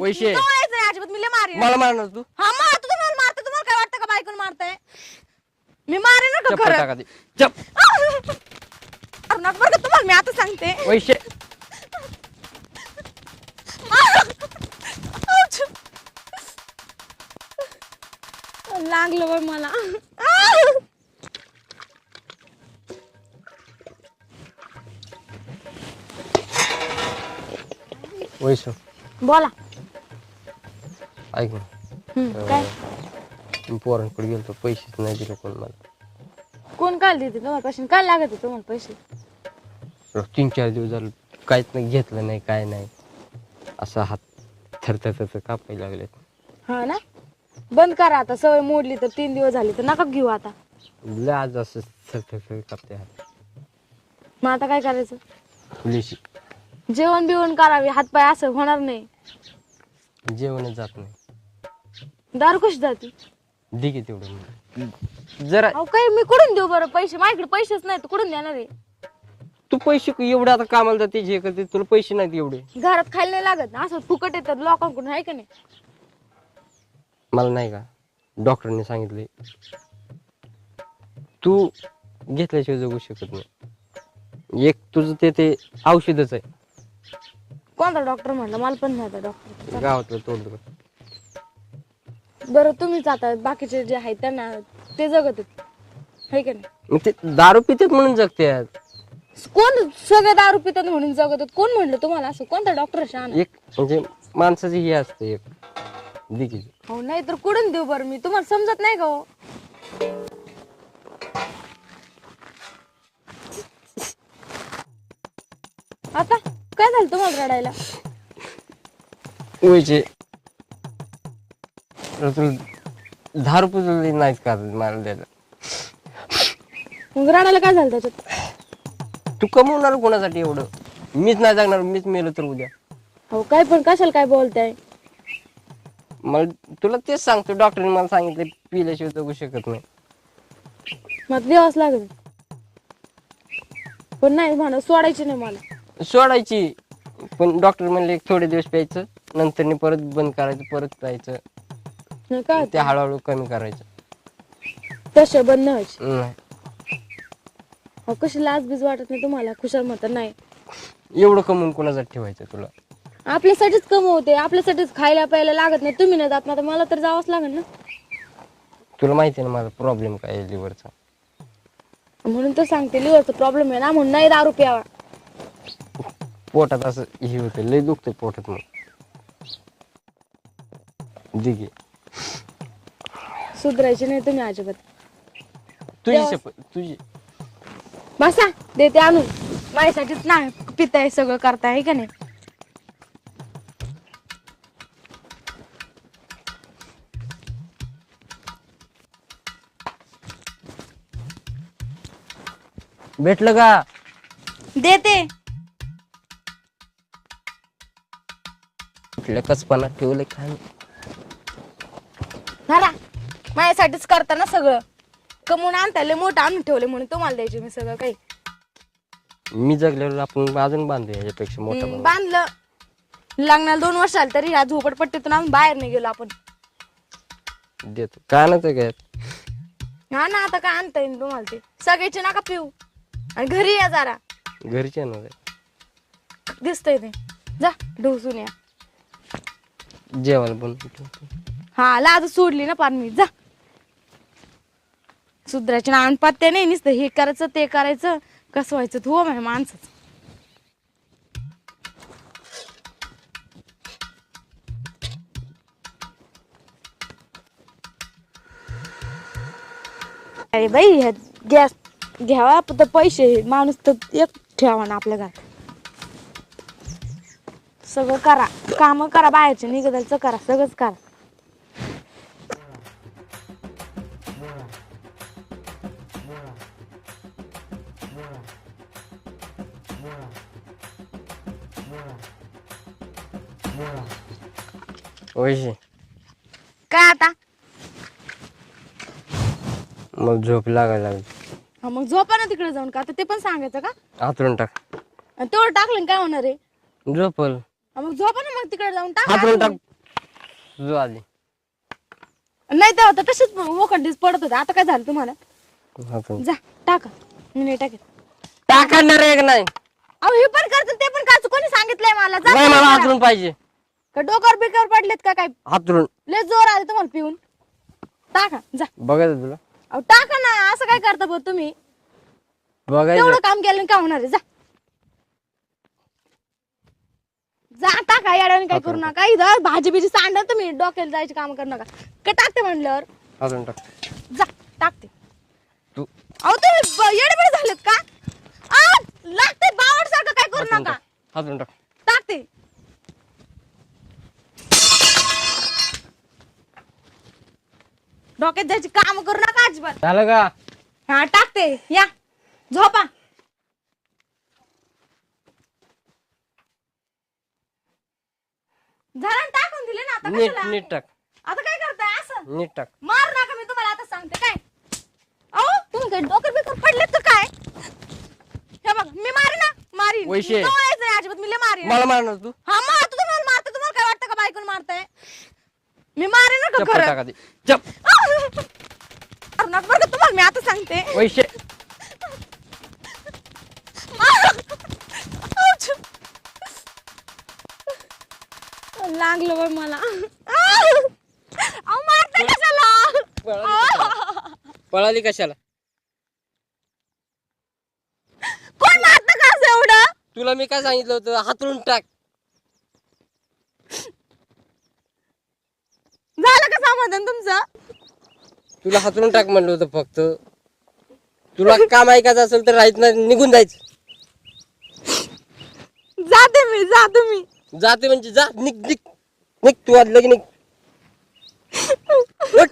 वैशे. जवळ यायचं नाही अजिबात मी लय मारेन. मला मारणार तू? हा मग तू तुम्हाला मारते तुम्हाला काय वाटतं का बायकोन मारताय? मी मारेन ना खरं? दे चप. अरे नका बरं का तुम्हाला मी आता सांगते. वैशे. लागलं बाई मला. वैशे बोला. ऐक ना. हम्म, काय? मी पोरांकडे गेलो पैसेच नाही दिले कोण मला. कोण काय देते तुम्हाला पैसे? काय लागत आहे तुम्हाला पैसे? तीन चार दिवस झालं काहीच नाही घेतलं नाही काय नाही. असा हात थरथर कापायला लागले हा ना? बंद करा आता सवय मोडली तर तीन दिवस झाली तर नका घेऊ आता. लय आज असं थरथर थर कापते हात. मग आता काय करायचं? पुलिशी जेवण बिवण करावे हातपाय असं होणार नाही. जेवणच जात नाही. दारू कशी जाते? दे की तेवढं जरा अहो काय मी कुठून देऊ बरं पैसे? माझ्याकडे पैसेच नाही तर कुठून देणार आहे? तू पैसे एवढे आता कामाला जाते जे करते तुला पैसे नाहीत एवढे. घरात खायला नाही लागत ना? असं फुकट येतात लोकांकडून आहे का नाही? मला नाही का? डॉक्टरने सांगितले तू घेतल्याशिवाय जगू शकत नाही. एक तुझं ते ते औषधच आहे. कोणता डॉक्टर म्हणलं? मला पण नाही डॉक्टर. गावातलं तोंड बरं तुम्हीच आता बाकीचे जे आहेत त्यांना ते जगत आहेत. का नाही? मग ते दारू पितात म्हणून जगतात. कोण सगळे दारू पितात म्हणून जगत कोण म्हणलं तुम्हाला असं? कोणता डॉक्टर शान एक म्हणजे माणसाचं हे असतं एक. हो नाही तर कुठून देऊ बरं मी? तुम्हाला समजत नाही का हो? आता काय झालं तुम्हाला रडायला? वयचे तुला दहा रुपये तुला नाहीच का मला द्यायला मग काय झालं त्याच्यात? तू कमवणार कोणासाठी एवढं? मीच नाही जगणार मीच मेलो तर उद्या. हो काय पण कशाला काय बोलताय? मला तुला तेच सांगतो डॉक्टरने मला सांगितलं पिल्याशिवाय जगू शकत नाही. मग देवाच लागत पण नाही म्हणा सोडायची नाही मला. सोडायची पण डॉक्टर म्हणले थोडे दिवस प्यायचं नंतर परत बंद करायचं परत प्यायचं. काय ते हळूहळू कमी करायचं. तसे बंद नाही व्हायचे. नाही. अहो कशी लाज बीज वाटत नाही तुम्हाला? खुशाल म्हणतात नाही. एवढं कमवून कोणासाठी ठेवायचं तुला? आपल्यासाठीच कमवते. आपल्यासाठीच खायला प्यायला लागत नाही. तुम्ही नाही जात ना तर मला तर जावंच लागेल ना. तुला माहिती आहे ना माझा प्रॉब्लेम काय आहे लिव्हरचा? म्हणून तर सांगते लिव्हरचा प्रॉब्लेम आहे ना म्हणून नाही दारू प्यावा. पोटात असं हे होतं लय दुखतं पोटात मग. दिघे सुधरायची नाही तुम्ही अजिबात. तुझी देवा- शपथ तुझी. बसा देते आणून. माझ्यासाठीच ना पिताय सगळं करताय है का नाही? भेटलं का? देते. कुठल्या कचपाना ठेवलं काय माझ्यासाठीच करता ना सगळं. कमवून आणता लय मोठं आणून ठेवले म्हणून तुम्हाला द्यायचे मी सगळं काही. मी जगल्यावर आपण अजून बांधू याच्यापेक्षा मोठा हम्म. बांधलं. लग्नाला दोन वर्ष आले तरी या झोपडपट्टीतून आम्ही बाहेर नाही गेलो आपण. देतो. काय ना ते काय हा ना आता काय आणता येईल तुम्हाला ते? सगळ्याचे नका पिऊ. आणि घरी या जरा. घरचे ना रे. दिसतंय ते. जा ढोसून या. जेवायला बनवतो हा लाज सोडली ना पार मी. जा. सुधराचे ना पत्त्या नाही नुसतं हे करायचं ते करायचं कसं व्हायचं? तू हो माझ्या माणसाच. अरे बाई ह्या गॅस घ्यावा तर पैसे माणूस तर एक ठेवा ना आपल्या घरात. सगळं करा. काम करा बाहेरचे निघतायचं करा सगळंच करा. वैशे. काय आता? मग झोप लागायला लागली. हा मग झोपा ना तिकडे जाऊन का आता ते पण सांगायचं का? हातरून टाक. आणि तेवढं टाकलं ना काय होणार आहे? झोपल. हा मग झोपा ना मग तिकडे जाऊन हातरून टाका टाक. तुझं आली. नाही तर आता तसेच वखंडीच पडत होते. आता काय झालं तुम्हाला? हातून. जा टाका. मी नाही टाकेल टाकणार आहे का नाही? अहो हे पण करतात ते पण करतात कोणी सांगितलंय मला? जा नाही तुम्ही मला करा. हातरून पाहिजे. का डोकर बिकर पडलेत का काय? हातरून. लय जोर आले तुम्हाला पिऊन. टाका जा. बघायचं तुला? अहो टाका ना असं काय करता बरं तुम्ही? बघायचं. तेवढं काम केलं का होणार आहे? जा. जा टाका याड्याने काय करू नका. इथं भाजी बिजी सांडा तुम्ही डोक्याला जायचे काम करू नका. का टाकते म्हणल्यावर? हातून टाक. जा टाकते. तू. अहो तुम्ही येडबड झालेत का? लागते बावड सारखं काय करू नका. हातून टाक टाकते डोक्यात जायची काम करू नका अजिबात. झालं का? हा टाकते. या. झोपा. झालं ना, टाकून दिले ना आता नीट कशाला? नीट टाक. आता काय करताय? असं. नीट टाक. मार नका मी तुम्हाला आता सांगते. काय? अहो तुम्ही काय डोकर बिकर पडले तर काय? हे बघ मी मारी ना मारी वैशे. नाही अजिबात? मी लय मारी मला मारणार तू? हा मारतो तुम्हाला मारतो. तुम्हाला काय वाटतं का बायकोन मारताय? मी मारे ना का चप्पल खरं? टाका ती. चप तुम्हाला मी आता सांगते. वैशे आऊच. लागलं बघ मला. अहो मारते कशाला? पळाली कशाला? कोण मारतं का असं एवढं? तुला मी काय सांगितलं होतं? हातरून टाक. झालं का समाधान तुमचं? तुला हातरून टाक म्हणलं होतं फक्त. तुला काम ऐकायचं असेल तर राहायचं नाही निघून जायचं. जाते मी जा तुम्ही जाते म्हणजे जा निघ निघ. निघ तू आज लगे निघ. उठ.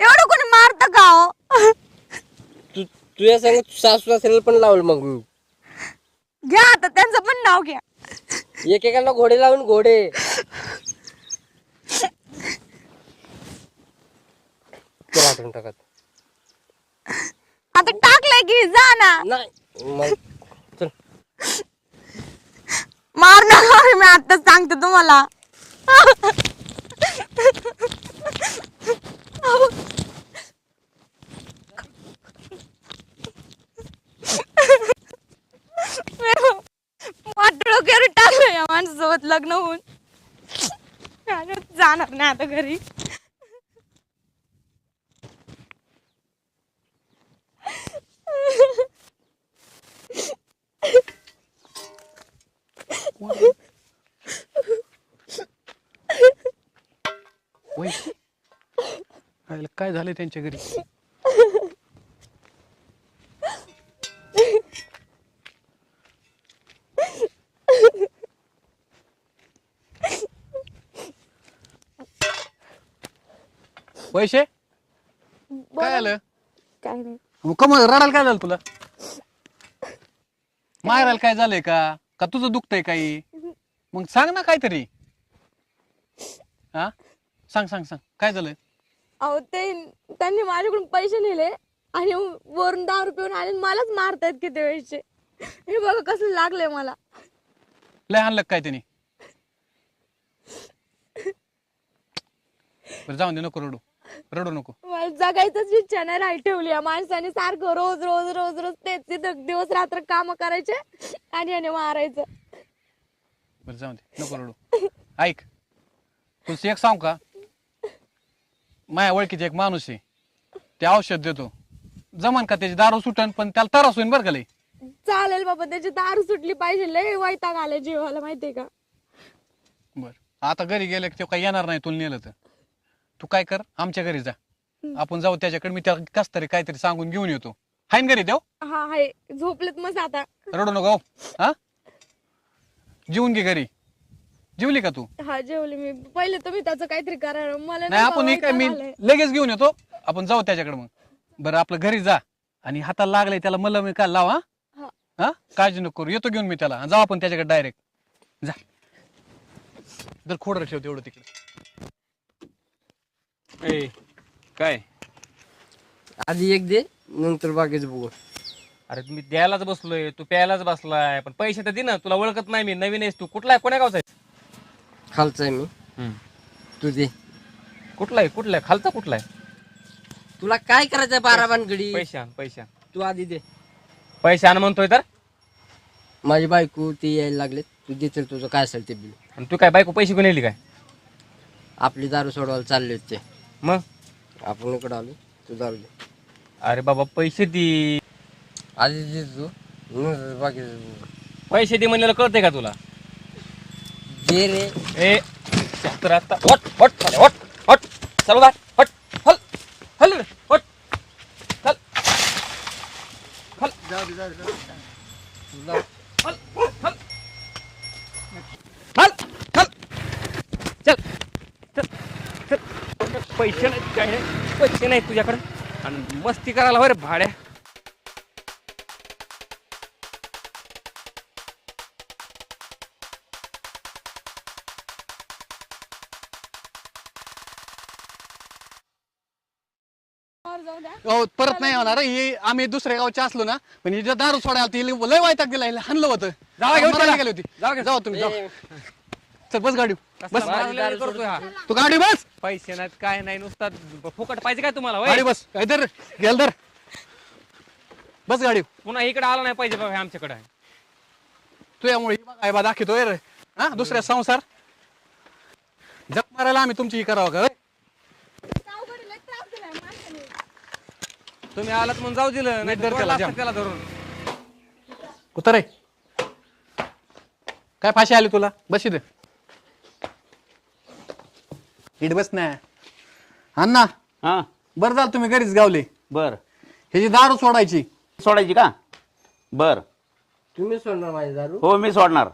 एवढं कोणी मारत का हो? तू तुझ्या संग सासू सासऱ्याला पण लावल मग मी. घ्या आता त्यांचं पण नाव घ्या. एकेकाला घोडे लावून घोडे. तुला हातरून टाकत. आता टाकलंय की जा ना. नाही मग चल. मार नका मी आता सांगते तुम्हाला. वाटलं घरी टाकलं या माणसासोबत लग्न होऊन. जाणार नाही आता घरी. काय झालं त्यांच्या घरी? पैसे काय आलं? काय नाही. कम रडायला काय झालं तुला? मारायला काय झालंय का? का तुझं दुखतंय काही? मग सांग ना काहीतरी. हा? सांग सांग सांग. काय झालंय? अहो ते त्यांनी माझ्याकडून पैसे नेले आणि वरून दहा रुपये आले आणि मलाच मारतायत किती वेळचे हे बघा कसं लागलंय मला. लय आणलं काय त्यांनी? बरं जाऊन दे नको रडू. रडू नको. मला जगायचंच इच्छा नाही राही ठेवली या माणसाने सारखं रोज रोज रोज रोज तेच तिथं दिवस रात्र काम करायचे आणि याने मारायचं. बरं जाऊ दे. नको रडू. ऐक तुला एक सांग का? माझ्या ओळखीचे एक माणूस आहे. ते औषध देतो. जमान का त्याची दारू सुटन पण त्याला त्रास होईन बरं का लई? चालेल बाबा त्याची दारू सुटली पाहिजे. लय वैताग आलाय जीवाला माहितीये का? बर. आता घरी गेले की तो काही येणार नाही तुला नेलं तर. तू काय कर आमच्या घरी जा. आपण जाऊ त्याच्याकडे मी त्याला कस तरी काहीतरी सांगून घेऊन येतो. हाय घरी देव? हा हाय. झोपलेत मस्त आता. रडू नको हो. हा? जेवून घे घरी. जेवली का तू? हा जेवले मी. पहिले तुम्ही त्याचं काहीतरी करा मला नाही आपण हे काय वैताग मी. लगेच घेऊन येतो. आपण जाऊ त्याच्याकडे मग. बरं आपलं घरी जा. आणि हाताला लागलंय त्याला मला मी काय लावा? हा. हा? काळजी नको करू. येतो घेऊन मी त्याला. जाऊ आपण त्याच्याकडे डायरेक्ट जा. जर खोडर ठेव तेवढं तिकडे. ए काय? आधी एक दे नंतर बाकीच बघू. अरे मी द्यायलाच बसलोय. तू प्यायलाच बसलाय. पण पैसे तर दे ना. तुला ओळखत नाही मी. नवीन आहेस तू. कुठला आहे? कोण्या गावचा आहे खालचा आहे मी. हम्म. तू दे कुठला आहे कुठला आहे खालचा कुठला आहे तुला काय करायचंय बारा भानगडी? पैसे आण पैसे आण. तू आधी दे. पैसे आण म्हणतोय तर? माझी बायको ती यायला लागले तू देतील तुझं काय असेल ते बिल. आणि तू काय बायको पैसे घेऊन येली काय? आपली दारू सोडवायला चालले होते मग? आपण इकडं आलो. तू दारू दे. अरे बाबा पैसे दे. आधी दे तू. बाकी पैसे दे म्हणलेलं कळतंय का तुला? दे रे ए तर आता हट हट हट हट चल बाय हट हल हल रे, हट हल हल तुला हल हल हल हल चल चल चल पैसे नाही काय नाही पैसे नाही तुझ्याकडे. आणि मस्ती करायला हो रे भाड्या. जाऊ द्या. अहो, परत नाही होणार ही आम्ही दुसऱ्या गावचे असलो ना पण हिच्या दारू सोडायला ती लय वायताक दिला हिला हाणलं होतं. जावा घेऊन मारायला चला. गेली होती. जावा घेऊन. जावा तुम्ही जावा. चल बस गाडी बस. कसला मारलेला करतोय हा. तू गाडी बस. पैसे नाहीत काय नाही नुसता फुकट पाहिजे काय तुम्हाला होय? गाडी बस. इधर गेल धर. बस गाडी पुन्हा इकडे आला नाही पाहिजे बाबा हे आमच्याकडे. तू यामुळे काय बा दाखवतोय रे. हा दुसऱ्या संसार. जग मारायला आम्ही तुमची ही करावं का होय? सावकारीला त्रास दिलाय माणसाने. तुम्ही आलात म्हणून जाऊ दिलं नाही धर तर त्याला, जाम. त्याला धरून. उतर रे. काय फाशी आली तुला? बस इथे इट बस ना. अण्णा हा. बरं झालं तुम्ही घरीच गावले. बर. ह्याची दारू सोडायची. सोडायची का? बर. तुम्ही सोडणार माझी दारू? हो मी सोडणार.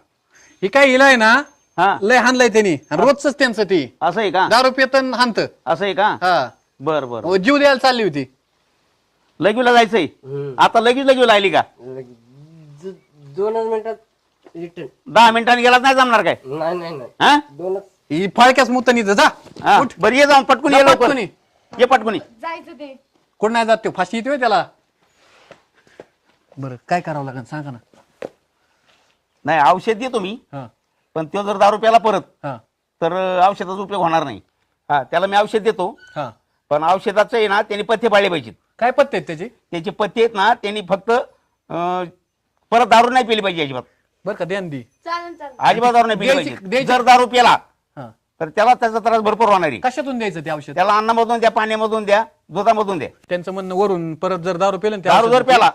ही काय हिलाय ना? हा. लय हाणलंय त्यांनी. आणि रोजच त्यांचं ती. असं आहे का? दारू पितन हानत असं आहे का? हा. बर बर. जीव द्यायला चालली होती. लगीला जायचंय. आता लगेच लगेच लागली का? ज- दोनच मिनिटात रिटर्न दहा मिनिटांनी गेलाच नाही जमणार काय? नाही नाही नाही. हा? दोनच. ही फाळक्याच मुतनी जा. हा, उठ. बरं ये जाऊन पटकून जा ये लवकर. पटकून ये. ये पटकून ये. जायचं ते. कोण नाही जात ते? फाशी येते होय त्याला. बरं काय करावं लागेल? सांगा ना. नाही औषध देतो मी. हा. पण तो जर दारू प्याला परत हा. तर अं, औषधाचा उपयोग होणार नाही. हा त्याला मी औषध देतो. हा. पण औषधाचं आहे ना त्यांनी पथ्य पाळले पाहिजेत. काय पत्ते आहेत त्याची? त्याचे पथ्य आहेत ना त्यांनी फक्त अं, परत दारू नाही पिली पाहिजे अजिबात. बरं का द्या ना दी अजिबात दारू नाही पिली द्यायची- पाहिजे. द्यायची- जर दारू प्याला हा. तर त्याला त्याचा त्रास भरपूर होणार आहे. कशातून द्यायचं ते औषध? त्याला अन्नामधून द्या पाण्यामधून द्या दुधामधून द्या. त्यांचं म्हणणं वरून परत जर दारू पेलं दारू जर प्याला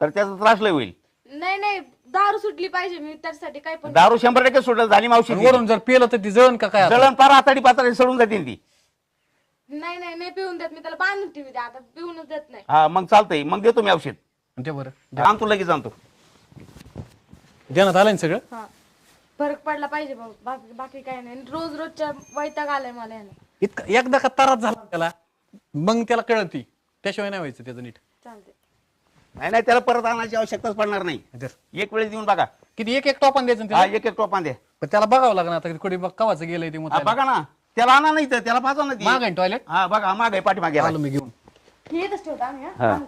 तर त्याचा त्रास लय होईल. नाही नाही दारू सुटली पाहिजे मी त्यासाठी काय पण दारू शंभर टक्के सुटत झाली मावशी वरून जर पेलं तर ती जळण का काय आता? जळण पार आताडी पाताडी सडून जातील ती. नाही नाही नाही पिऊन देत मी. त्याला बांधून ठेवी द्या आता. पिऊनच देत नाही. हा मग चालतंय. मग देतो मी औषध. ते बरं. आणतो लगेच आणतो. देण्यात आलं ना सगळं? हा. फरक पडला पाहिजे भाऊ. बाकी बाकी काय नाही. रोज रोजच्या वैताग आलाय मला यानं. इतका एकदा का त्रास झाला त्याला? मग त्याला कळती त्याशिवाय नाही व्हायचं त्याचं नीट. चालते नाही नाही त्याला परत आणायची आवश्यकताच पडणार नाही. एक वेळेस देऊन बघा. किती? एक एक टोपण द्यायचं ना हा त्याला? एक एक टोपान द्या पण त्याला बघावं लागणार आता. कुठे कवाचं गेलंय ते हा, बघा ना. त्याला आणा नाही तर त्याला पाहतो ना ती. माग आहे टॉयलेट हा बघा माग आहे पाठीमागे आलो मी घेऊन येतच ठेवतो आम्ही हा? हा.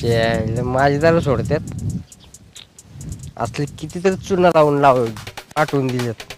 ते माझी दारू सोडतात असले कितीतरी चुना लावून लाव पाठवून दिलेत